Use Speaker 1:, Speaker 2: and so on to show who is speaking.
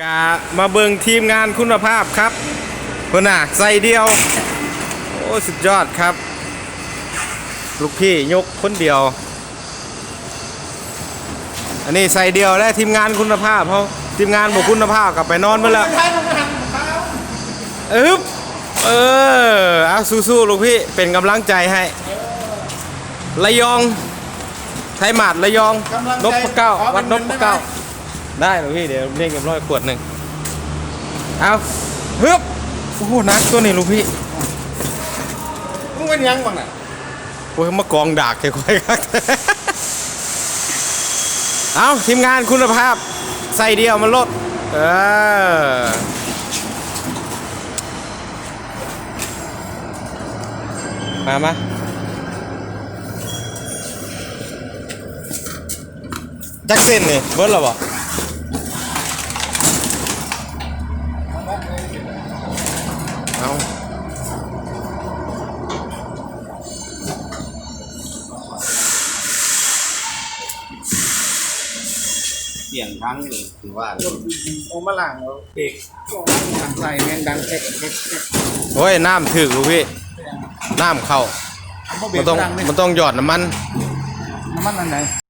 Speaker 1: กามาเบิงทีมงานคุณภาพครับเพื่อนน่ะใส่เดียว โอ้สุดยอดครับ ลูกพี่ยกคนเดียว อันนี้ใส่เดียวและทีมงานคุณภาพเขาทีมงานบอกคุณภาพกลับไปนอนไปแล้วอึ๊บเออเอาสู้ๆลูกพี่เป็นกำลังใจให้ระยองไทยหมาดระยองนพเก้าวัดนพเก้า ได้หลวงพี่เดี๋ยวเรียกเรียบร้อยขวดหนึ่งเอาฮึบโอ้โหนักตัวนี้ลูกพี่
Speaker 2: มึงเป็นยังบ้างน่ะ
Speaker 1: โอ้ยมากองดากแค่ค่อยครับเอาทีมงานคุณภาพ ใส่เดียวมันลด เออมามาจักเส้นนี่เบิร์ดหรอบ่ เอา
Speaker 2: เสียงครั้งหนึ่งถือว่าโอ้มาหลังเราเด็กทางใส่แม่งดังแก๊กแก๊กแก๊ก
Speaker 1: โอ้ยน้ำถึกลูกพี่น้ำเข้า
Speaker 2: บ่เบร
Speaker 1: มันต้อง
Speaker 2: กดังเลย
Speaker 1: มันต้องหยอดน้ำมัน
Speaker 2: น้ำมันอันไหน